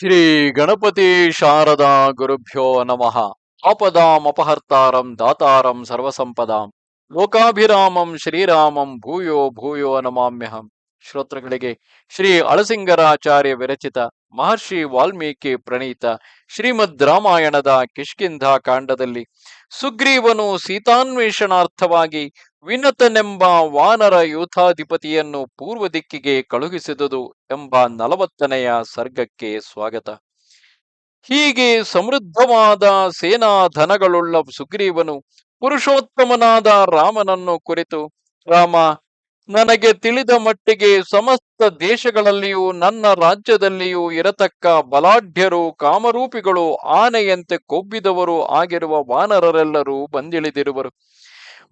ಶ್ರೀ ಗಣಪತಿ ಶಾರದಾ ಗುರುಭ್ಯೋ ನಮಃ. ಆಪದಾಂ ಅಪಹರ್ತಾರಂ ದಾತಾರಂ ಸರ್ವಸಂಪದಾಂ. ಲೋಕಾಭಿರಾಮಂ ಶ್ರೀರಾಮಂ ಭೂಯೋ ಭೂಯೋ ನಮಾಮ್ಯಹಂ. ಶ್ರೋತೃಗಳಿಗೆ ಶ್ರೀ ಅಳಸಿಂಗರಾಚಾರ್ಯ ವಿರಚಿತ ಮಹರ್ಷಿ ವಾಲ್ಮೀಕಿ ಪ್ರಣೀತ ಶ್ರೀಮದ್ ರಾಮಾಯಣದ ಕಿಷ್ಕಿಂಧ ಕಾಂಡದಲ್ಲಿ ಸುಗ್ರೀವನು ಸೀತಾನ್ವೇಷಣಾರ್ಥವಾಗಿ ವಿನತನೆಂಬ ವಾನರ ಯೂಥಾಧಿಪತಿಯನ್ನು ಪೂರ್ವ ದಿಕ್ಕಿಗೆ ಕಳುಹಿಸಿದುದು ಎಂಬ ನಲವತ್ತನೆಯ ಸರ್ಗಕ್ಕೆ ಸ್ವಾಗತ. ಹೀಗೆ ಸಮೃದ್ಧವಾದ ಸೇನಾ ಧನಗಳುಳ್ಳ ಸುಗ್ರೀವನು ಪುರುಷೋತ್ತಮನಾದ ರಾಮನನ್ನು ಕುರಿತು, ರಾಮ, ನನಗೆ ತಿಳಿದ ಮಟ್ಟಿಗೆ ಸಮಸ್ತ ದೇಶಗಳಲ್ಲಿಯೂ ನನ್ನ ರಾಜ್ಯದಲ್ಲಿಯೂ ಇರತಕ್ಕ ಬಲಾಢ್ಯರು, ಕಾಮರೂಪಿಗಳು ಆನೆಯಂತೆ ಕೊಬ್ಬಿದವರು ಆಗಿರುವ ವಾನರರೆಲ್ಲರೂ ಬಂದಿಳಿದಿರುವರು.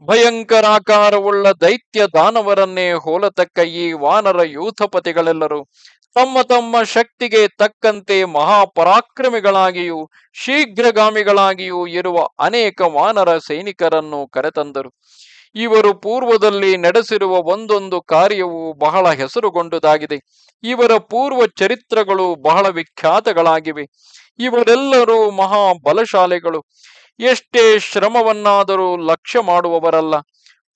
ಭಯಂಕರಾಕಾರವುಳ್ಳ ದೈತ್ಯ ದಾನವರನ್ನೇ ಹೋಲತಕ್ಕ ಈ ವಾನರ ಯೂಥಪತಿಗಳೆಲ್ಲರೂ ತಮ್ಮ ತಮ್ಮ ಶಕ್ತಿಗೆ ತಕ್ಕಂತೆ ಮಹಾಪರಾಕ್ರಮಿಗಳಾಗಿಯೂ, ಶೀಘ್ರಗಾಮಿಗಳಾಗಿಯೂ ಇರುವ ಅನೇಕ ವಾನರ ಸೈನಿಕರನ್ನು ಕರೆತಂದರು. ಇವರು ಪೂರ್ವದಲ್ಲಿ ನಡೆಸಿರುವ ಒಂದೊಂದು ಕಾರ್ಯವು ಬಹಳ ಹೆಸರುಗೊಂಡುದಾಗಿದೆ. ಇವರ ಪೂರ್ವ ಚರಿತ್ರಗಳು ಬಹಳ ವಿಖ್ಯಾತಗಳಾಗಿವೆ. ಇವರೆಲ್ಲರೂ ಮಹಾ ಬಲಶಾಲಿಗಳು ಎಷ್ಟೇ ಶ್ರಮವನ್ನಾದರೂ ಲಕ್ಷ್ಯ ಮಾಡುವವರಲ್ಲ.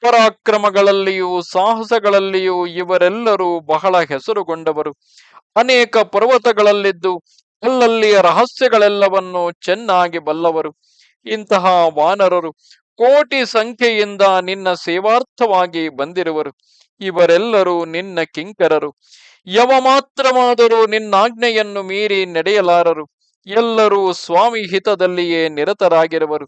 ಪರಾಕ್ರಮಗಳಲ್ಲಿಯೂ, ಸಾಹಸಗಳಲ್ಲಿಯೂ ಇವರೆಲ್ಲರೂ ಬಹಳ ಹೆಸರುಗೊಂಡವರು. ಅನೇಕ ಪರ್ವತಗಳಲ್ಲಿದ್ದು, ಅಲ್ಲಲ್ಲಿಯ ರಹಸ್ಯಗಳೆಲ್ಲವನ್ನು ಚೆನ್ನಾಗಿ ಬಲ್ಲವರು. ಇಂತಹ ವಾನರರು ಕೋಟಿ ಸಂಖ್ಯೆಯಿಂದ ನಿನ್ನ ಸೇವಾರ್ಥವಾಗಿ ಬಂದಿರುವರು. ಇವರೆಲ್ಲರೂ ನಿನ್ನ ಕಿಂಕರರು. ಯವ ಮಾತ್ರವಾದರೂ ನಿನ್ನಾಜ್ಞೆಯನ್ನು ಮೀರಿ ನಡೆಯಲಾರರು. ಎಲ್ಲರೂ ಸ್ವಾಮಿ ಹಿತದಲ್ಲಿಯೇ ನಿರತರಾಗಿರುವರು.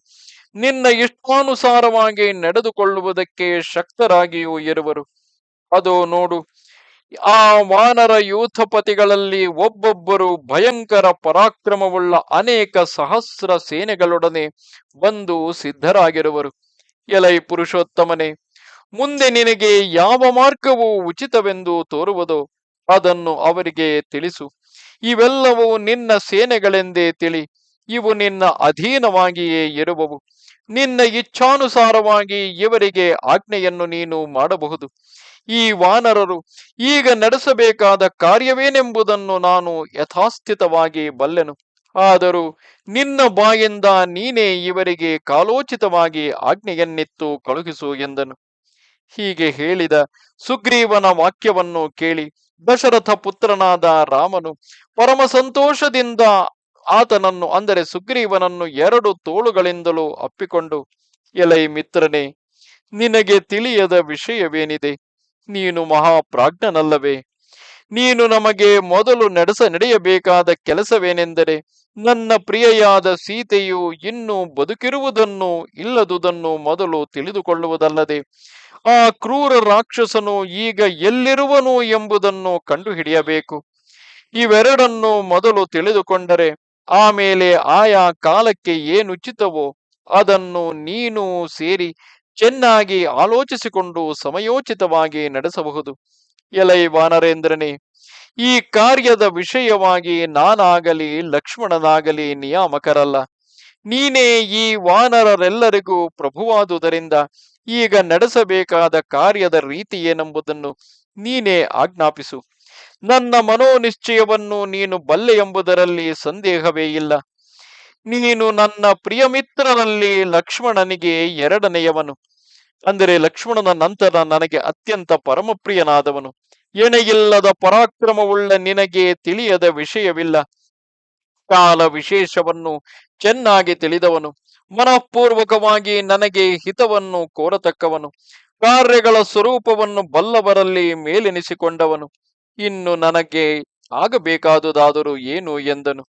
ನಿನ್ನ ಇಷ್ಟಾನುಸಾರವಾಗಿ ನಡೆದುಕೊಳ್ಳುವುದಕ್ಕೆ ಶಕ್ತರಾಗಿಯೂ ಇರುವರು. ಅದು ನೋಡು, ಆ ವಾನರ ಯೂಥಪತಿಗಳಲ್ಲಿ ಒಬ್ಬೊಬ್ಬರು ಭಯಂಕರ ಪರಾಕ್ರಮವುಳ್ಳ ಅನೇಕ ಸಹಸ್ರ ಸೇನೆಗಳೊಡನೆ ಬಂದು ಸಿದ್ಧರಾಗಿರುವರು. ಎಲೈ ಪುರುಷೋತ್ತಮನೆ, ಮುಂದೆ ನಿನಗೆ ಯಾವ ಮಾರ್ಗವು ಉಚಿತವೆಂದು ತೋರುವುದೋ ಅದನ್ನು ಅವರಿಗೆ ತಿಳಿಸು. ಇವೆಲ್ಲವೂ ನಿನ್ನ ಸೇನೆಗಳೆಂದೇ ತಿಳಿ. ಇವು ನಿನ್ನ ಅಧೀನವಾಗಿಯೇ ಇರುವವು. ನಿನ್ನ ಇಚ್ಛಾನುಸಾರವಾಗಿ ಇವರಿಗೆ ಆಜ್ಞೆಯನ್ನು ನೀನು ಮಾಡಬಹುದು. ಈ ವಾನರರು ಈಗ ನಡೆಸಬೇಕಾದ ಕಾರ್ಯವೇನೆಂಬುದನ್ನು ನಾನು ಯಥಾಸ್ಥಿತವಾಗಿ ಬಲ್ಲೆನು. ಆದರೂ ನಿನ್ನ ಬಾಯಿಂದ ನೀನೇ ಇವರಿಗೆ ಕಾಲೋಚಿತವಾಗಿ ಆಜ್ಞೆಯನ್ನಿತ್ತು ಕಳುಹಿಸು ಎಂದನು. ಹೀಗೆ ಹೇಳಿದ ಸುಗ್ರೀವನ ವಾಕ್ಯವನ್ನು ಕೇಳಿ ದಶರಥ ಪುತ್ರನಾದ ರಾಮನು ಪರಮ ಸಂತೋಷದಿಂದ ಆತನನ್ನು, ಅಂದರೆ ಸುಗ್ರೀವನನ್ನು ಎರಡು ತೋಳುಗಳಿಂದಲೂ ಅಪ್ಪಿಕೊಂಡು, ಎಲೈ ಮಿತ್ರನೇ, ನಿನಗೆ ತಿಳಿಯದ ವಿಷಯವೇನಿದೆ? ನೀನು ಮಹಾಪ್ರಾಜ್ಞನಲ್ಲವೇ? ನೀನು ನಮಗೆ ಮೊದಲು ನಡೆಸ, ನಡೆಯಬೇಕಾದ ಕೆಲಸವೇನೆಂದರೆ, ನನ್ನ ಪ್ರಿಯೆಯಾದ ಸೀತೆಯು ಇನ್ನೂ ಬದುಕಿರುವುದನ್ನು, ಇಲ್ಲದುದನ್ನು ಮೊದಲು ತಿಳಿದುಕೊಳ್ಳುವುದಲ್ಲದೆ ಆ ಕ್ರೂರ ರಾಕ್ಷಸನು ಈಗ ಎಲ್ಲಿರುವನು ಎಂಬುದನ್ನು ಕಂಡುಹಿಡಿಯಬೇಕು. ಇವೆರಡನ್ನು ಮೊದಲು ತಿಳಿದುಕೊಂಡರೆ ಆಮೇಲೆ ಆಯಾ ಕಾಲಕ್ಕೆ ಏನುಚಿತವೋ ಅದನ್ನು ನೀನು ಸೇರಿ ಚೆನ್ನಾಗಿ ಆಲೋಚಿಸಿಕೊಂಡು ಸಮಯೋಚಿತವಾಗಿ ನಡೆಸಬಹುದು. ಎಲೈ ವಾನರೇಂದ್ರನೇ, ಈ ಕಾರ್ಯದ ವಿಷಯವಾಗಿ ನಾನಾಗಲಿ ಲಕ್ಷ್ಮಣನಾಗಲಿ ನಿಯಾಮಕರಲ್ಲ. ನೀನೇ ಈ ವಾನರರೆಲ್ಲರಿಗೂ ಪ್ರಭುವಾದುದರಿಂದ ಈಗ ನಡೆಸಬೇಕಾದ ಕಾರ್ಯದ ರೀತಿ ಏನೆಂಬುದನ್ನು ನೀನೇ ಆಜ್ಞಾಪಿಸು. ನನ್ನ ಮನೋನಿಶ್ಚಯವನ್ನು ನೀನು ಬಲ್ಲೆ ಎಂಬುದರಲ್ಲಿ ಸಂದೇಹವೇ ಇಲ್ಲ. ನೀನು ನನ್ನ ಪ್ರಿಯ ಮಿತ್ರನಲ್ಲಿ ಲಕ್ಷ್ಮಣನಿಗೆ ಎರಡನೆಯವನು. ಅಂದರೆ ಲಕ್ಷ್ಮಣನ ನಂತರ ನನಗೆ ಅತ್ಯಂತ ಪರಮಪ್ರಿಯನಾದವನು. ಎಣೆಯಿಲ್ಲದ ಪರಾಕ್ರಮವುಳ್ಳ ನಿನಗೆ ತಿಳಿಯದ ವಿಷಯವಿಲ್ಲ. ಕಾಲ ವಿಶೇಷವನ್ನು ಚೆನ್ನಾಗಿ ತಿಳಿದವನು. ಮನಃಪೂರ್ವಕವಾಗಿ ನನಗೆ ಹಿತವನ್ನು ಕೋರತಕ್ಕವನು. ಕಾರ್ಯಗಳ ಸ್ವರೂಪವನ್ನು ಬಲ್ಲವರಲ್ಲಿ ಮೇಲೆನಿಸಿಕೊಂಡವನು. ಇನ್ನು ನನಗೆ ಆಗಬೇಕಾದುದಾದರೂ ಏನು ಎಂದನು.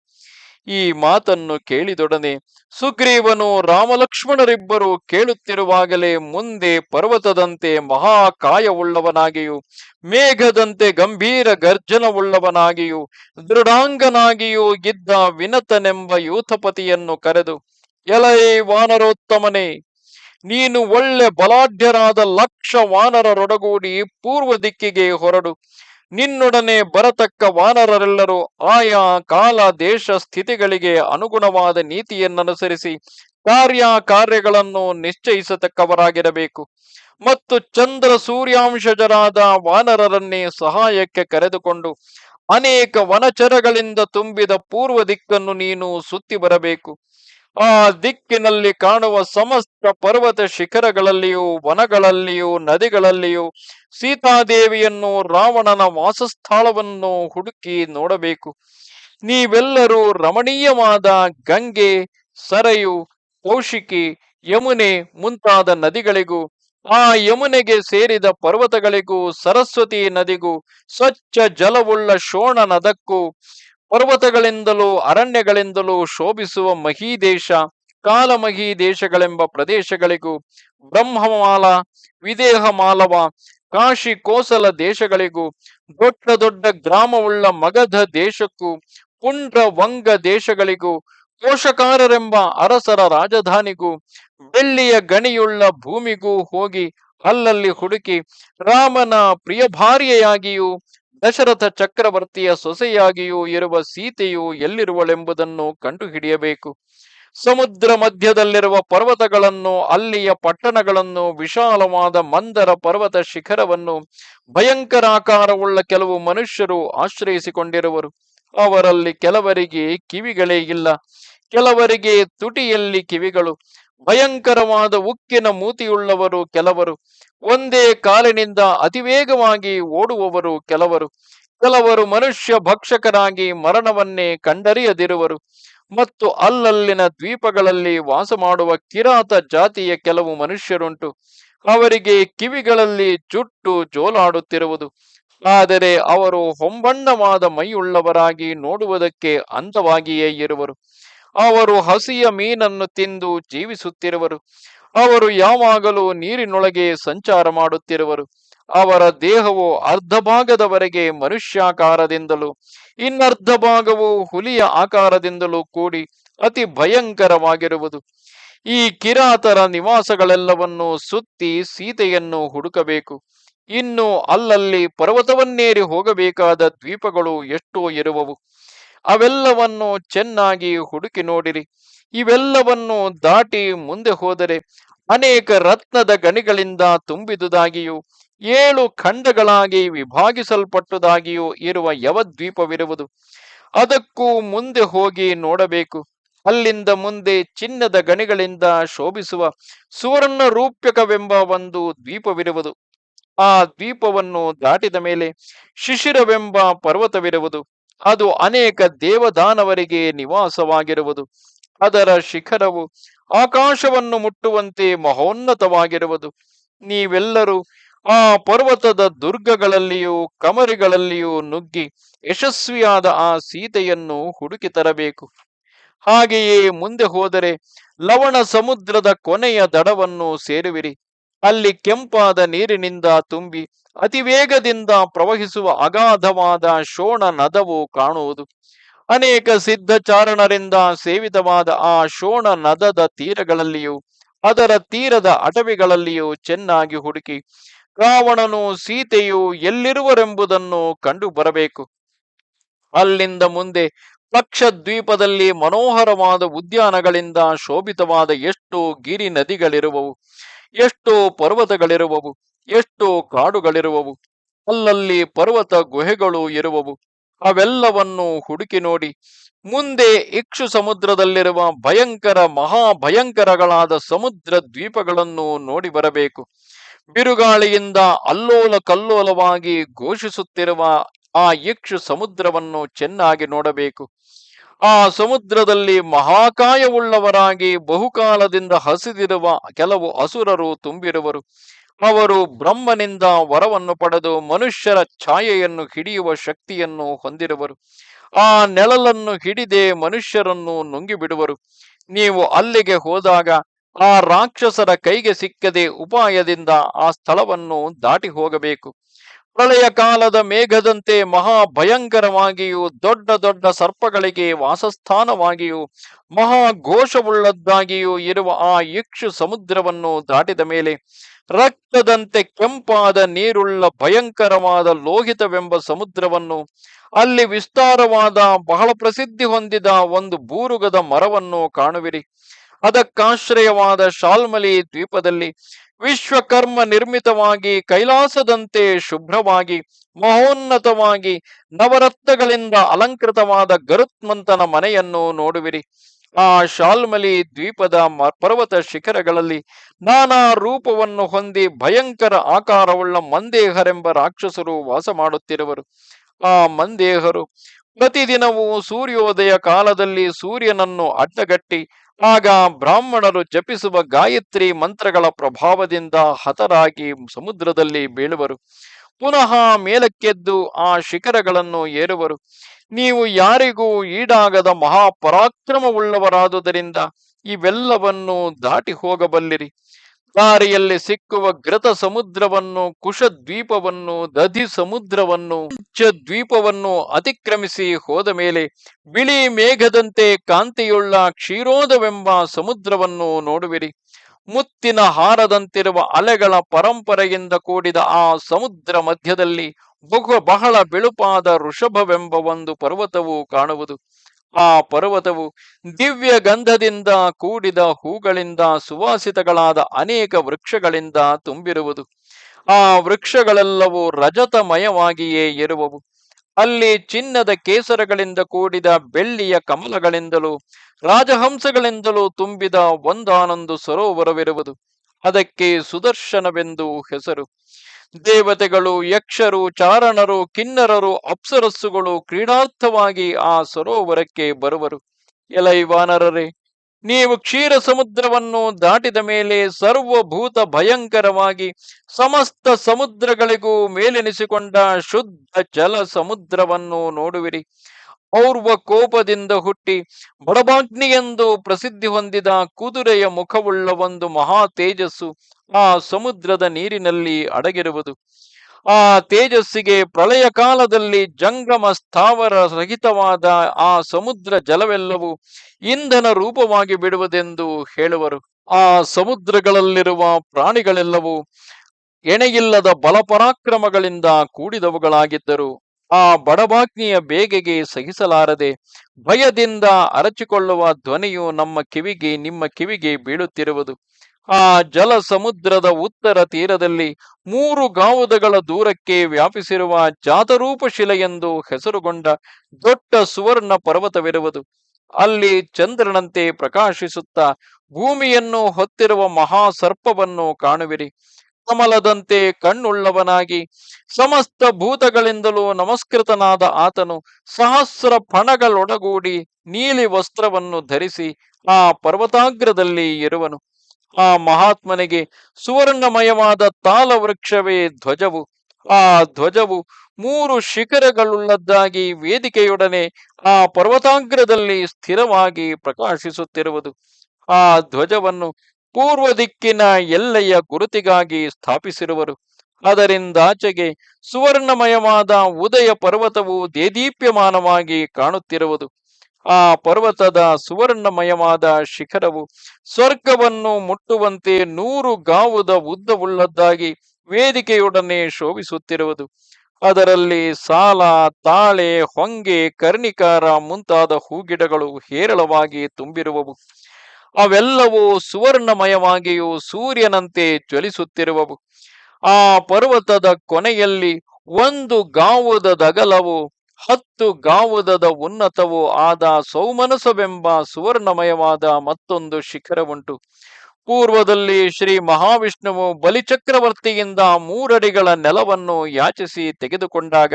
ಈ ಮಾತನ್ನು ಕೇಳಿದೊಡನೆ ಸುಗ್ರೀವನು ರಾಮಲಕ್ಷ್ಮಣರಿಬ್ಬರು ಕೇಳುತ್ತಿರುವಾಗಲೇ ಮುಂದೆ ಪರ್ವತದಂತೆ ಮಹಾಕಾಯವುಳ್ಳವನಾಗಿಯೂ, ಮೇಘದಂತೆ ಗಂಭೀರ ಗರ್ಜನವುಳ್ಳವನಾಗಿಯೂ, ದೃಢಾಂಗನಾಗಿಯೂ ಇದ್ದ ವಿನತನೆಂಬ ಯೂಥಪತಿಯನ್ನು ಕರೆದು ಎಲೈ ವಾನರೋತ್ತಮನೇ, ನೀನು ಒಳ್ಳೆ ಬಲಾಢ್ಯರಾದ ಲಕ್ಷ ವಾನರರೊಡಗೂಡಿ ಪೂರ್ವ ದಿಕ್ಕಿಗೆ ಹೊರಡು. ನಿನ್ನೊಡನೆ ಬರತಕ್ಕ ವಾನರರೆಲ್ಲರೂ ಆಯಾ ಕಾಲ ದೇಶ ಸ್ಥಿತಿಗಳಿಗೆ ಅನುಗುಣವಾದ ನೀತಿಯನ್ನನುಸರಿಸಿ ಕಾರ್ಯ ಕಾರ್ಯಗಳನ್ನು ನಿಶ್ಚಯಿಸತಕ್ಕವರಾಗಿರಬೇಕು. ಮತ್ತು ಚಂದ್ರ ಸೂರ್ಯಾಂಶಜರಾದ ವಾನರರನ್ನೇ ಸಹಾಯಕ್ಕೆ ಕರೆದುಕೊಂಡು ಅನೇಕ ವನಚರಗಳಿಂದ ತುಂಬಿದ ಪೂರ್ವ ದಿಕ್ಕನ್ನು ನೀನು ಸುತ್ತಿ ಬರಬೇಕು. ಆ ದಿಕ್ಕಿನಲ್ಲಿ ಕಾಣುವ ಸಮಸ್ತ ಪರ್ವತ ಶಿಖರಗಳಲ್ಲಿಯೂ, ವನಗಳಲ್ಲಿಯೂ, ನದಿಗಳಲ್ಲಿಯೂ ಸೀತಾದೇವಿಯನ್ನು ರಾವಣನ ವಾಸಸ್ಥಳವನ್ನು ಹುಡುಕಿ ನೋಡಬೇಕು. ನೀವೆಲ್ಲರೂ ರಮಣೀಯವಾದ ಗಂಗೆ, ಸರಯು, ಕೌಶಿಕಿ, ಯಮುನೆ ಮುಂತಾದ ನದಿಗಳಿಗೂ, ಆ ಯಮುನೆಗೆ ಸೇರಿದ ಪರ್ವತಗಳಿಗೂ, ಸರಸ್ವತಿ ನದಿಗೂ, ಸ್ವಚ್ಛ ಜಲವುಳ್ಳ ಶೋಣ ನದಕ್ಕೂ ಪರ್ವತಗಳಿಂದಲೂ ಅರಣ್ಯಗಳಿಂದಲೂ ಶೋಭಿಸುವ ಮಹೀದೇಶ ಕಾಲಮಹಿ ದೇಶಗಳೆಂಬ ಪ್ರದೇಶಗಳಿಗೂ ಬ್ರಹ್ಮಮಾಲ ವಿದೇಹ ಮಾಲವ ಕಾಶಿ ಕೋಸಲ ದೇಶಗಳಿಗೂ, ದೊಡ್ಡ ದೊಡ್ಡ ಗ್ರಾಮವುಳ್ಳ ಮಗಧ ದೇಶಕ್ಕೂ ಪುಂಡ್ರ ವಂಗ ದೇಶಗಳಿಗೂ, ಪೋಷಕಾರರೆಂಬ ಅರಸರ ರಾಜಧಾನಿಗೂ, ಬೆಳ್ಳಿಯ ಗಣಿಯುಳ್ಳ ಭೂಮಿಗೂ ಹೋಗಿ ಅಲ್ಲಲ್ಲಿ ಹುಡುಕಿ ರಾಮನ ಪ್ರಿಯ ಭಾರ್ಯೆಯಾಗಿಯೂ ದಶರಥ ಚಕ್ರವರ್ತಿಯ ಸೊಸೆಯಾಗಿಯೂ ಇರುವ ಸೀತೆಯು ಎಲ್ಲಿರುವಳೆಂಬುದನ್ನು ಕಂಡುಹಿಡಿಯಬೇಕು. ಸಮುದ್ರ ಮಧ್ಯದಲ್ಲಿರುವ ಪರ್ವತಗಳನ್ನು, ಅಲ್ಲಿಯ ಪಟ್ಟಣಗಳನ್ನು, ವಿಶಾಲವಾದ ಮಂದರ ಪರ್ವತ ಶಿಖರವನ್ನು ಭಯಂಕರಾಕಾರವುಳ್ಳ ಕೆಲವು ಮನುಷ್ಯರು ಆಶ್ರಯಿಸಿಕೊಂಡಿರುವರು. ಅವರಲ್ಲಿ ಕೆಲವರಿಗೆ ಕಿವಿಗಳೇ ಇಲ್ಲ. ಕೆಲವರಿಗೆ ತುಟಿಯಲ್ಲಿ ಕಿವಿಗಳು. ಭಯಂಕರವಾದ ಉಕ್ಕಿನ ಮೂತಿಯುಳ್ಳವರು ಕೆಲವರು, ಒಂದೇ ಕಾಲಿನಿಂದ ಅತಿವೇಗವಾಗಿ ಓಡುವವರು ಕೆಲವರು ಕೆಲವರು ಮನುಷ್ಯ ಭಕ್ಷಕರಾಗಿ ಮರಣವನ್ನೇ ಕಂಡರಿಯದಿರುವರು ಮತ್ತು ಅಲ್ಲಲ್ಲಿನ ದ್ವೀಪಗಳಲ್ಲಿ ವಾಸ ಮಾಡುವ ಕಿರಾತ ಜಾತಿಯ ಕೆಲವು ಮನುಷ್ಯರುಂಟು. ಅವರಿಗೆ ಕಿವಿಗಳಲ್ಲಿ ಜುಟ್ಟು ಜೋಲಾಡುತ್ತಿರುವುದು. ಆದರೆ ಅವರು ಹೊಂಬಣ್ಣವಾದ ಮೈಯುಳ್ಳವರಾಗಿ ನೋಡುವುದಕ್ಕೆ ಅಂತವಾಗಿಯೇ ಇರುವರು. ಅವರು ಹಸಿಯ ಮೀನನ್ನು ತಿಂದು ಜೀವಿಸುತ್ತಿರುವರು. ಅವರು ಯಾವಾಗಲೂ ನೀರಿನೊಳಗೆ ಸಂಚಾರ ಮಾಡುತ್ತಿರುವರು. ಅವರ ದೇಹವು ಅರ್ಧ ಭಾಗದವರೆಗೆ ಮನುಷ್ಯಾಕಾರದಿಂದಲೂ, ಇನ್ನರ್ಧ ಭಾಗವು ಹುಲಿಯ ಆಕಾರದಿಂದಲೂ ಕೂಡಿ ಅತಿ ಭಯಂಕರವಾಗಿರುವುದು. ಈ ಕಿರಾತರ ನಿವಾಸಗಳೆಲ್ಲವನ್ನು ಸುತ್ತಿ ಸೀತೆಯನ್ನು ಹುಡುಕಬೇಕು. ಇನ್ನು ಅಲ್ಲಲ್ಲಿ ಪರ್ವತವನ್ನೇರಿ ಹೋಗಬೇಕಾದ ದ್ವೀಪಗಳು ಎಷ್ಟೋ ಇರುವವು. ಅವೆಲ್ಲವನ್ನು ಚೆನ್ನಾಗಿ ಹುಡುಕಿ ನೋಡಿರಿ. ಇವೆಲ್ಲವನ್ನು ದಾಟಿ ಮುಂದೆ ಹೋದರೆ ಅನೇಕ ರತ್ನದ ಗಣಿಗಳಿಂದ ತುಂಬಿದುದಾಗಿಯೂ, ಏಳು ಖಂಡಗಳಾಗಿ ವಿಭಾಗಿಸಲ್ಪಟ್ಟುದಾಗಿಯೂ ಇರುವ ಯವದ್ವೀಪವಿರುವುದು. ಅದಕ್ಕೂ ಮುಂದೆ ಹೋಗಿ ನೋಡಬೇಕು. ಅಲ್ಲಿಂದ ಮುಂದೆ ಚಿನ್ನದ ಗಣಿಗಳಿಂದ ಶೋಭಿಸುವ ಸುವರ್ಣ ರೂಪ್ಯಕವೆಂಬ ಒಂದು ದ್ವೀಪವಿರುವುದು. ಆ ದ್ವೀಪವನ್ನು ದಾಟಿದ ಮೇಲೆ ಶಿಶಿರವೆಂಬ ಪರ್ವತವಿರುವುದು. ಅದು ಅನೇಕ ದೇವದಾನವರಿಗೆ ನಿವಾಸವಾಗಿರುವುದು. ಅದರ ಶಿಖರವು ಆಕಾಶವನ್ನು ಮುಟ್ಟುವಂತೆ ಮಹೋನ್ನತವಾಗಿರುವುದು. ನೀವೆಲ್ಲರೂ ಆ ಪರ್ವತದ ದುರ್ಗಗಳಲ್ಲಿಯೂ ಕಮರಿಗಳಲ್ಲಿಯೂ ನುಗ್ಗಿ ಯಶಸ್ವಿಯಾದ ಆ ಸೀತೆಯನ್ನು ಹುಡುಕಿ ತರಬೇಕು. ಹಾಗೆಯೇ ಮುಂದೆ ಹೋದರೆ ಲವಣ ಸಮುದ್ರದ ಕೊನೆಯ ದಡವನ್ನು ಸೇರುವಿರಿ. ಅಲ್ಲಿ ಕೆಂಪಾದ ನೀರಿನಿಂದ ತುಂಬಿ ಅತಿ ವೇಗದಿಂದ ಪ್ರವಹಿಸುವ ಅಗಾಧವಾದ ಶೋಣ ನದವು ಕಾಣುವುದು. ಅನೇಕ ಸಿದ್ಧಚಾರಣರಿಂದ ಸೇವಿತವಾದ ಆ ಶೋಣ ನದದ ತೀರಗಳಲ್ಲಿಯೂ, ಅದರ ತೀರದ ಅಟವಿಗಳಲ್ಲಿಯೂ ಚೆನ್ನಾಗಿ ಹುಡುಕಿ, ರಾವಣನು ಸೀತೆಯು ಎಲ್ಲಿರುವರೆಂಬುದನ್ನು ಕಂಡು ಬರಬೇಕು. ಅಲ್ಲಿಂದ ಮುಂದೆ ದ್ವೀಪದಲ್ಲಿ ಮನೋಹರವಾದ ಉದ್ಯಾನಗಳಿಂದ ಶೋಭಿತವಾದ ಎಷ್ಟೋ ಗಿರಿ ನದಿಗಳಿರುವವು, ಎಷ್ಟೋ ಪರ್ವತಗಳಿರುವವು. ಎಷ್ಟೋ ಕಾಡುಗಳಿರುವವು, ಅಲ್ಲಲ್ಲಿ ಪರ್ವತ ಗುಹೆಗಳು ಇರುವವು. ಅವೆಲ್ಲವನ್ನು ಹುಡುಕಿ ನೋಡಿ, ಮುಂದೆ ಇಕ್ಷು ಸಮುದ್ರದಲ್ಲಿರುವ ಭಯಂಕರ ಮಹಾಭಯಂಕರಗಳಾದ ಸಮುದ್ರ ದ್ವೀಪಗಳನ್ನು ನೋಡಿ ಬರಬೇಕು. ಬಿರುಗಾಳಿಯಿಂದ ಅಲ್ಲೋಲ ಕಲ್ಲೋಲವಾಗಿ ಘೋಷಿಸುತ್ತಿರುವ ಆ ಇಕ್ಷು ಸಮುದ್ರವನ್ನು ಚೆನ್ನಾಗಿ ನೋಡಬೇಕು. ಆ ಸಮುದ್ರದಲ್ಲಿ ಮಹಾಕಾಯವುಳ್ಳವರಾಗಿ ಬಹುಕಾಲದಿಂದ ಹಸಿದಿರುವ ಕೆಲವು ಅಸುರರು ತುಂಬಿರುವರು. ಅವರು ಬ್ರಹ್ಮನಿಂದ ವರವನ್ನು ಪಡೆದು ಮನುಷ್ಯರ ಛಾಯೆಯನ್ನು ಹಿಡಿಯುವ ಶಕ್ತಿಯನ್ನು ಹೊಂದಿರುವರು. ಆ ನೆಳಲನ್ನು ಹಿಡಿದೇ ಮನುಷ್ಯರನ್ನು ನುಂಗಿಬಿಡುವರು. ನೀವು ಅಲ್ಲಿಗೆ ಹೋದಾಗ ಆ ರಾಕ್ಷಸರ ಕೈಗೆ ಸಿಕ್ಕದೆ ಉಪಾಯದಿಂದ ಆ ಸ್ಥಳವನ್ನು ದಾಟಿ ಹೋಗಬೇಕು. ಪ್ರಳಯ ಕಾಲದ ಮೇಘದಂತೆ ಮಹಾ ಭಯಂಕರವಾಗಿಯೂ ದೊಡ್ಡ ದೊಡ್ಡ ಸರ್ಪಗಳಿಗೆ ವಾಸಸ್ಥಾನವಾಗಿಯೂ ಮಹಾ ಘೋಷವುಳ್ಳದ್ದಾಗಿಯೂ ಇರುವ ಆ ಯಕ್ಷು ಸಮುದ್ರವನ್ನು ದಾಟಿದ ಮೇಲೆ ರಕ್ತದಂತೆ ಕೆಂಪಾದ ನೀರುಳ್ಳ ಭಯಂಕರವಾದ ಲೋಹಿತವೆಂಬ ಸಮುದ್ರವನ್ನು, ಅಲ್ಲಿ ವಿಸ್ತಾರವಾದ ಬಹಳ ಪ್ರಸಿದ್ಧಿ ಹೊಂದಿದ ಒಂದು ಬೂರುಗದ ಮರವನ್ನು ಕಾಣುವಿರಿ. ಅದಕ್ಕಾಶ್ರಯವಾದ ಶಾಲ್ಮಲಿ ದ್ವೀಪದಲ್ಲಿ ವಿಶ್ವಕರ್ಮ ನಿರ್ಮಿತವಾಗಿ, ಕೈಲಾಸದಂತೆ ಶುಭ್ರವಾಗಿ, ಮಹೋನ್ನತವಾಗಿ, ನವರತ್ನಗಳಿಂದ ಅಲಂಕೃತವಾದ ಗರುತ್ಮಂತನ ಮನೆಯನ್ನು ನೋಡುವಿರಿ. ಆ ಶಾಲ್ಮಲಿ ದ್ವೀಪದ ಪರ್ವತ ಶಿಖರಗಳಲ್ಲಿ ನಾನಾ ರೂಪವನ್ನು ಹೊಂದಿ ಭಯಂಕರ ಆಕಾರವುಳ್ಳ ಮಂದೇಹರೆಂಬ ರಾಕ್ಷಸರು ವಾಸ ಮಾಡುತ್ತಿರುವರು. ಆ ಮಂದೇಹರು ಪ್ರತಿದಿನವೂ ಸೂರ್ಯೋದಯ ಕಾಲದಲ್ಲಿ ಸೂರ್ಯನನ್ನು ಅಡ್ಡಗಟ್ಟಿ, ಆಗ ಬ್ರಾಹ್ಮಣರು ಜಪಿಸುವ ಗಾಯತ್ರಿ ಮಂತ್ರಗಳ ಪ್ರಭಾವದಿಂದ ಹತರಾಗಿ ಸಮುದ್ರದಲ್ಲಿ ಬೀಳುವರು. ಪುನಃ ಮೇಲಕ್ಕೆದ್ದು ಆ ಶಿಖರಗಳನ್ನು ಏರುವರು. ನೀವು ಯಾರಿಗೂ ಈಡಾಗದ ಮಹಾಪರಾಕ್ರಮವುಳ್ಳವರಾದುದರಿಂದ ಇವೆಲ್ಲವನ್ನು ದಾಟಿ ಹೋಗಬಲ್ಲಿರಿ. ದಾರಿಯಲ್ಲಿ ಸಿಕ್ಕುವ ಘೃತ ಸಮುದ್ರವನ್ನು ಕುಶ ದ್ವೀಪವನ್ನು ದಧಿ ಸಮುದ್ರವನ್ನು ಚ ದ್ವೀಪವನ್ನು ಅತಿಕ್ರಮಿಸಿ ಹೋದ ಮೇಲೆ ಬಿಳಿ ಮೇಘದಂತೆ ಕಾಂತಿಯುಳ್ಳ ಕ್ಷೀರೋದವೆಂಬ ಸಮುದ್ರವನ್ನು ನೋಡುವಿರಿ. ಮುತ್ತಿನ ಹಾರದಂತಿರುವ ಅಲೆಗಳ ಪರಂಪರೆಯಿಂದ ಕೂಡಿದ ಆ ಸಮುದ್ರ ಮಧ್ಯದಲ್ಲಿ ಬಹು ಬಹಳ ಬಿಳುಪಾದ ಋಷಭವೆಂಬ ಒಂದು ಪರ್ವತವು ಕಾಣುವುದು. ಆ ಪರ್ವತವು ದಿವ್ಯ ಗಂಧದಿಂದ ಕೂಡಿದ ಹೂಗಳಿಂದ ಸುವಾಸಿತಗಳಾದ ಅನೇಕ ವೃಕ್ಷಗಳಿಂದ ತುಂಬಿರುವುದು. ಆ ವೃಕ್ಷಗಳೆಲ್ಲವೂ ರಜತಮಯವಾಗಿಯೇ ಇರುವವು. ಅಲ್ಲಿ ಚಿನ್ನದ ಕೇಸರಗಳಿಂದ ಕೂಡಿದ ಬೆಳ್ಳಿಯ ಕಮಲಗಳಿಂದಲೂ, ರಾಜಹಂಸಗಳಿಂದಲೂ ತುಂಬಿದ ಒಂದಾನೊಂದು ಸರೋವರವಿರುವುದು. ಅದಕ್ಕೆ ಸುದರ್ಶನವೆಂದು ಹೆಸರು. ದೇವತೆಗಳು, ಯಕ್ಷರು, ಚಾರಣರು, ಕಿನ್ನರರು, ಅಪ್ಸರಸ್ಸುಗಳು ಕ್ರೀಡಾರ್ಥವಾಗಿ ಆ ಸರೋವರಕ್ಕೆ ಬರುವರು. ಎಲೈ ವಾನರರೇ ನೀವು ಕ್ಷೀರ ಸಮುದ್ರವನ್ನು ದಾಟಿದ ಮೇಲೆ ಸರ್ವಭೂತ ಭಯಂಕರವಾಗಿ ಸಮಸ್ತ ಸಮುದ್ರಗಳಿಗೂ ಮೇಲೆನಿಸಿಕೊಂಡ ಶುದ್ಧ ಜಲ ಸಮುದ್ರವನ್ನು ನೋಡುವಿರಿ. ಔರ್ವ ಕೋಪದಿಂದ ಹುಟ್ಟಿ ಬಡಬಾಗ್ನಿಯೆಂದು ಪ್ರಸಿದ್ಧಿ ಹೊಂದಿದ ಕುದುರೆಯ ಮುಖವುಳ್ಳ ಒಂದು ಮಹಾ ತೇಜಸ್ಸು ಆ ಸಮುದ್ರದ ನೀರಿನಲ್ಲಿ ಅಡಗಿರುವುದು. ಆ ತೇಜಸ್ಸಿಗೆ ಪ್ರಳಯ ಕಾಲದಲ್ಲಿ ಜಂಗಮ ಸ್ಥಾವರ ರಹಿತವಾದ ಆ ಸಮುದ್ರ ಜಲವೆಲ್ಲವೂ ಇಂಧನ ರೂಪವಾಗಿ ಬಿಡುವುದೆಂದು ಹೇಳುವರು. ಆ ಸಮುದ್ರಗಳಲ್ಲಿರುವ ಪ್ರಾಣಿಗಳೆಲ್ಲವೂ ಎಣೆಯಿಲ್ಲದ ಬಲಪರಾಕ್ರಮಗಳಿಂದ ಕೂಡಿದವುಗಳಾಗಿದ್ದರು. ಆ ಬಡಬಾಗ್ನಿಯ ಬೇಗೆಗೆ ಸಹಿಸಲಾರದೆ ಭಯದಿಂದ ಅರಚಿಕೊಳ್ಳುವ ಧ್ವನಿಯು ನಮ್ಮ ಕಿವಿಗೆ, ನಿಮ್ಮ ಕಿವಿಗೆ ಬೀಳುತ್ತಿರುವುದು. ಆ ಜಲ ಸಮುದ್ರದ ಉತ್ತರ ತೀರದಲ್ಲಿ ಮೂರು ಗಾವುದಗಳ ದೂರಕ್ಕೆ ವ್ಯಾಪಿಸಿರುವ ಜಾತರೂಪ ಶಿಲೆಯೆಂದು ಹೆಸರುಗೊಂಡ ದೊಡ್ಡ ಸುವರ್ಣ ಪರ್ವತವಿರುವುದು. ಅಲ್ಲಿ ಚಂದ್ರನಂತೆ ಪ್ರಕಾಶಿಸುತ್ತಾ ಭೂಮಿಯನ್ನು ಹೊತ್ತಿರುವ ಮಹಾ ಸರ್ಪವನ್ನು ಕಾಣುವಿರಿ. ಕಮಲದಂತೆ ಕಣ್ಣುಳ್ಳವನಾಗಿ ಸಮಸ್ತ ಭೂತಗಳಿಂದಲೂ ನಮಸ್ಕೃತನಾದ ಆತನು ಸಹಸ್ರ ಫಣಗಳೊಡಗೂಡಿ ನೀಲಿ ವಸ್ತ್ರವನ್ನು ಧರಿಸಿ ಆ ಪರ್ವತಾಗ್ರದಲ್ಲಿ ಇರುವನು. ಆ ಮಹಾತ್ಮನಿಗೆ ಸುವರ್ಣಮಯವಾದ ತಾಲ ವೃಕ್ಷವೇ ಧ್ವಜವು. ಆ ಧ್ವಜವು ಮೂರು ಶಿಖರಗಳುಳ್ಳದ್ದಾಗಿ ವೇದಿಕೆಯೊಡನೆ ಆ ಪರ್ವತಾಗ್ರದಲ್ಲಿ ಸ್ಥಿರವಾಗಿ ಪ್ರಕಾಶಿಸುತ್ತಿರುವುದು. ಆ ಧ್ವಜವನ್ನು ಪೂರ್ವ ದಿಕ್ಕಿನ ಎಲ್ಲೆಯ ಗುರುತಿಗಾಗಿ ಸ್ಥಾಪಿಸಿರುವರು. ಅದರಿಂದಾಚೆಗೆ ಸುವರ್ಣಮಯವಾದ ಉದಯ ಪರ್ವತವು ದೇದೀಪ್ಯಮಾನವಾಗಿ ಕಾಣುತ್ತಿರುವುದು. ಆ ಪರ್ವತದ ಸುವರ್ಣಮಯವಾದ ಶಿಖರವು ಸ್ವರ್ಗವನ್ನು ಮುಟ್ಟುವಂತೆ ನೂರು ಗಾವುದ ಉದ್ದವುಳ್ಳದ್ದಾಗಿ ವೇದಿಕೆಯೊಡನೆ ಶೋಭಿಸುತ್ತಿರುವುದು. ಅದರಲ್ಲಿ ಸಾಲ, ತಾಳೆ, ಹೊಂಗೆ, ಕರ್ಣಿಕಾರ ಮುಂತಾದ ಹೂಗಿಡಗಳು ಹೇರಳವಾಗಿ ತುಂಬಿರುವವು. ಅವೆಲ್ಲವೂ ಸುವರ್ಣಮಯವಾಗಿಯೂ ಸೂರ್ಯನಂತೆ ಜ್ವಲಿಸುತ್ತಿರುವವು. ಆ ಪರ್ವತದ ಕೊನೆಯಲ್ಲಿ ಒಂದು ಗಾವುದದಗಲವು ಹತ್ತು ಗಾವುದದ ಉನ್ನತವು ಆದ ಸೌಮನಸವೆಂಬ ಸುವರ್ಣಮಯವಾದ ಮತ್ತೊಂದು ಶಿಖರವುಂಟು. ಪೂರ್ವದಲ್ಲಿ ಶ್ರೀ ಮಹಾವಿಷ್ಣುವು ಬಲಿಚಕ್ರವರ್ತಿಯಿಂದ ಮೂರಡಿಗಳ ನೆಲವನ್ನು ಯಾಚಿಸಿ ತೆಗೆದುಕೊಂಡಾಗ,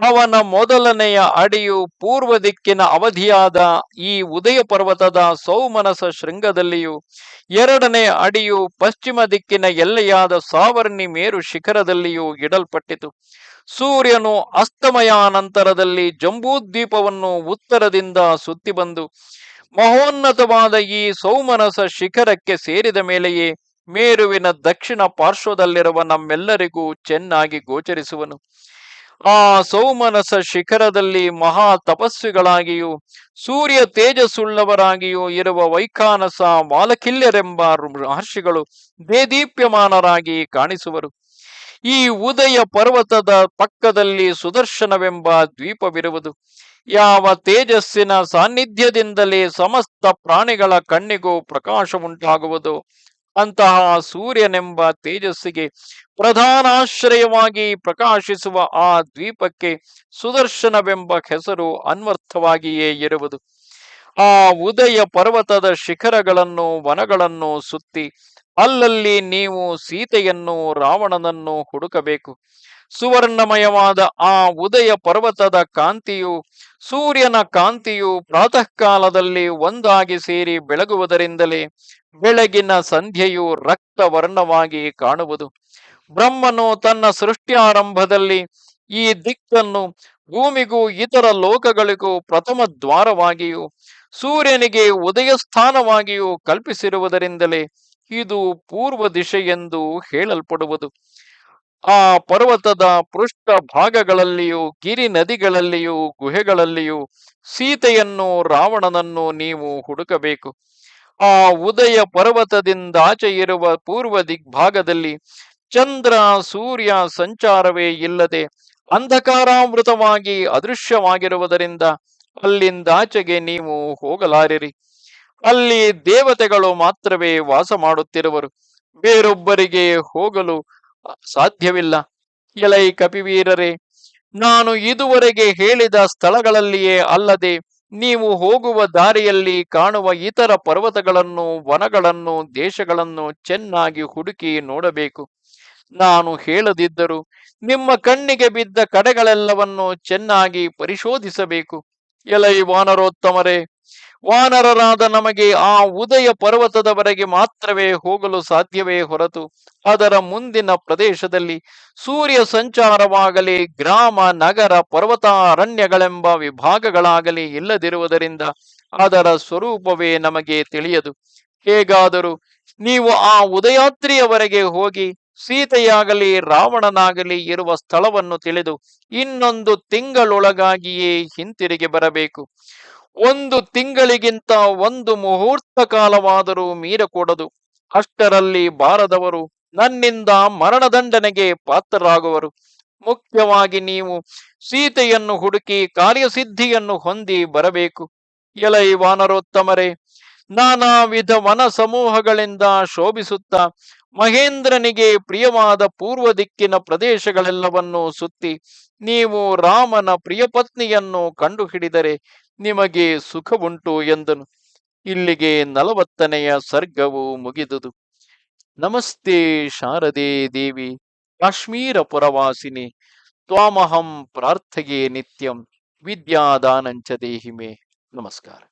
ಅವನ ಮೊದಲನೆಯ ಅಡಿಯು ಪೂರ್ವ ದಿಕ್ಕಿನ ಅವಧಿಯಾದ ಈ ಉದಯ ಪರ್ವತದ ಸೌಮನಸ ಶೃಂಗದಲ್ಲಿಯೂ, ಎರಡನೇ ಅಡಿಯು ಪಶ್ಚಿಮ ದಿಕ್ಕಿನ ಎಲ್ಲೆಯಾದ ಸಾವರ್ಣಿ ಮೇರು ಶಿಖರದಲ್ಲಿಯೂ ಇಡಲ್ಪಟ್ಟಿತು. ಸೂರ್ಯನು ಅಸ್ತಮಯಾನಂತರದಲ್ಲಿ ಜಂಬೂದ್ವೀಪವನ್ನು ಉತ್ತರದಿಂದ ಸುತ್ತಿ ಬಂದು, ಮಹೋನ್ನತವಾದ ಈ ಸೌಮನಸ ಶಿಖರಕ್ಕೆ ಸೇರಿದ ಮೇಲೆಯೇ ಮೇರುವಿನ ದಕ್ಷಿಣ ಪಾರ್ಶ್ವದಲ್ಲಿರುವ ನಮ್ಮೆಲ್ಲರಿಗೂ ಚೆನ್ನಾಗಿ ಗೋಚರಿಸುವನು. ಆ ಸೌಮನಸ ಶಿಖರದಲ್ಲಿ ಮಹಾ ತಪಸ್ವಿಗಳಾಗಿಯೂ, ಸೂರ್ಯ ತೇಜಸ್ಸುಳ್ಳವರಾಗಿಯೂ ಇರುವ ವೈಖಾನಸ ವಾಲಕಿಲ್ಯರೆಂಬ ಮಹರ್ಷಿಗಳು ದೇದೀಪ್ಯಮಾನರಾಗಿ ಕಾಣಿಸುವರು. ಈ ಉದಯ ಪರ್ವತದ ಪಕ್ಕದಲ್ಲಿ ಸುದರ್ಶನವೆಂಬ ದ್ವೀಪವಿರುವುದು. ಯಾವ ತೇಜಸ್ಸಿನ ಸಾನ್ನಿಧ್ಯದಿಂದಲೇ ಸಮಸ್ತ ಪ್ರಾಣಿಗಳ ಕಣ್ಣಿಗೂ ಪ್ರಕಾಶವುಂಟಾಗುವುದು. ಅಂತಹ ಸೂರ್ಯನೆಂಬ ತೇಜಸ್ಸಿಗೆ ಪ್ರಧಾನಾಶ್ರಯವಾಗಿ ಪ್ರಕಾಶಿಸುವ ಆ ದ್ವೀಪಕ್ಕೆ ಸುದರ್ಶನವೆಂಬ ಹೆಸರು ಅನ್ವರ್ಥವಾಗಿಯೇ ಇರುವುದು. ಆ ಉದಯ ಪರ್ವತದ ಶಿಖರಗಳನ್ನು ವನಗಳನ್ನು ಸುತ್ತಿ ಅಲ್ಲಲ್ಲಿ ನೀವು ಸೀತೆಯನ್ನು, ರಾವಣನನ್ನು ಹುಡುಕಬೇಕು. ಸುವರ್ಣಮಯವಾದ ಆ ಉದಯ ಪರ್ವತದ ಕಾಂತಿಯು, ಸೂರ್ಯನ ಕಾಂತಿಯು ಪ್ರಾತಃ ಕಾಲದಲ್ಲಿ ಒಂದಾಗಿ ಸೇರಿ ಬೆಳಗುವುದರಿಂದಲೇ ಬೆಳಗಿನ ಸಂಧ್ಯೆಯು ರಕ್ತವರ್ಣವಾಗಿ ಕಾಣುವುದು. ಬ್ರಹ್ಮನು ತನ್ನ ಸೃಷ್ಟಿಯಾರಂಭದಲ್ಲಿ ಈ ದಿಕ್ಕನ್ನು ಭೂಮಿಗೂ ಇತರ ಲೋಕಗಳಿಗೂ ಪ್ರಥಮ ದ್ವಾರವಾಗಿಯೂ, ಸೂರ್ಯನಿಗೆ ಉದಯ ಸ್ಥಾನವಾಗಿಯೂ ಕಲ್ಪಿಸಿರುವುದರಿಂದಲೇ ಇದು ಪೂರ್ವ ದಿಶೆ ಎಂದು ಹೇಳಲ್ಪಡುವುದು. ಆ ಪರ್ವತದ ಪೃಷ್ಠ ಭಾಗಗಳಲ್ಲಿಯೂ, ಗಿರಿ ನದಿಗಳಲ್ಲಿಯೂ, ಗುಹೆಗಳಲ್ಲಿಯೂ ಸೀತೆಯನ್ನು ರಾವಣನನ್ನು ನೀವು ಹುಡುಕಬೇಕು. ಆ ಉದಯ ಪರ್ವತದಿಂದಾಚೆ ಇರುವ ಪೂರ್ವ ದಿಗ್ಭಾಗದಲ್ಲಿ ಚಂದ್ರ, ಸೂರ್ಯ ಸಂಚಾರವೇ ಇಲ್ಲದೆ ಅಂಧಕಾರಾಮೃತವಾಗಿ ಅದೃಶ್ಯವಾಗಿರುವುದರಿಂದ ಅಲ್ಲಿಂದಾಚೆಗೆ ನೀವು ಹೋಗಲಾರಿರಿ. ಅಲ್ಲಿ ದೇವತೆಗಳು ಮಾತ್ರವೇ ವಾಸ ಮಾಡುತ್ತಿರುವರು. ಬೇರೊಬ್ಬರಿಗೆ ಹೋಗಲು ಸಾಧ್ಯವಿಲ್ಲ. ಎಲೈ ಕಪಿವೀರರೇ, ನಾನು ಇದುವರೆಗೆ ಹೇಳಿದ ಸ್ಥಳಗಳಲ್ಲಿಯೇ ಅಲ್ಲದೆ, ನೀವು ಹೋಗುವ ದಾರಿಯಲ್ಲಿ ಕಾಣುವ ಇತರ ಪರ್ವತಗಳನ್ನು, ವನಗಳನ್ನು, ದೇಶಗಳನ್ನು ಚೆನ್ನಾಗಿ ಹುಡುಕಿ ನೋಡಬೇಕು. ನಾನು ಹೇಳದಿದ್ದರೂ, ನಿಮ್ಮ ಕಣ್ಣಿಗೆ ಬಿದ್ದ ಕಡೆಗಳೆಲ್ಲವನ್ನು ಚೆನ್ನಾಗಿ ಪರಿಶೋಧಿಸಬೇಕು. ಎಲೈ ವಾನರೋತ್ತಮರೇ ವಾನರರಾದ ನಮಗೆ ಆ ಉದಯ ಪರ್ವತದವರೆಗೆ ಮಾತ್ರವೇ ಹೋಗಲು ಸಾಧ್ಯವೇ ಹೊರತು ಅದರ ಮುಂದಿನ ಪ್ರದೇಶದಲ್ಲಿ ಸೂರ್ಯ ಸಂಚಾರವಾಗಲಿ, ಗ್ರಾಮ, ನಗರ ಪರ್ವತ ಅರಣ್ಯಗಳೆಂಬ ವಿಭಾಗಗಳಾಗಲಿ ಇಲ್ಲದಿರುವುದರಿಂದ ಅದರ ಸ್ವರೂಪವೇ ನಮಗೆ ತಿಳಿಯದು. ಹೇಗಾದರೂ ನೀವು ಆ ಉದಯಾತ್ರಿಯವರೆಗೆ ಹೋಗಿ ಸೀತೆಯಾಗಲಿ, ರಾವಣನಾಗಲಿ ಇರುವ ಸ್ಥಳವನ್ನು ತಿಳಿದು ಇನ್ನೊಂದು ತಿಂಗಳೊಳಗಾಗಿಯೇ ಹಿಂತಿರುಗಿ ಬರಬೇಕು. ಒಂದು ತಿಂಗಳಿಗಿಂತ ಒಂದು ಮುಹೂರ್ತ ಕಾಲವಾದರೂ ಮೀರಕೂಡದು. ಅಷ್ಟರಲ್ಲಿ ಬಾರದವರು ನನ್ನಿಂದ ಮರಣದಂಡನೆಗೆ ಪಾತ್ರರಾಗುವರು. ಮುಖ್ಯವಾಗಿ ನೀವು ಸೀತೆಯನ್ನು ಹುಡುಕಿ ಕಾರ್ಯಸಿದ್ಧಿಯನ್ನು ಹೊಂದಿ ಬರಬೇಕು. ಎಲೈ ವಾನರೋತ್ತಮರೇ, ನಾನಾ ವಿಧ ವನ ಸಮೂಹಗಳಿಂದ ಶೋಭಿಸುತ್ತಾ ಮಹೇಂದ್ರನಿಗೆ ಪ್ರಿಯವಾದ ಪೂರ್ವ ದಿಕ್ಕಿನ ಪ್ರದೇಶಗಳೆಲ್ಲವನ್ನೂ ಸುತ್ತಿ ನೀವು ರಾಮನ ಪ್ರಿಯಪತ್ನಿಯನ್ನು ಕಂಡುಹಿಡಿದರೆ ನಿಮಗೆ ಸುಖವುಂಟು ಎಂದನು. ಇಲ್ಲಿಗೆ ನಲವತ್ತನೆಯ ಸರ್ಗವು ಮುಗಿದುದು. ನಮಸ್ತೆ ಶಾರದೆ ದೇವಿ, ಕಾಶ್ಮೀರ ಪುರವಾಸಿನಿ, ತ್ವಾಮಹಂ ಪ್ರಾರ್ಥಗೆ ನಿತ್ಯಂ, ವಿದ್ಯಾದಾನಂಚ ದೇಹಿಮೆ. ನಮಸ್ಕಾರ.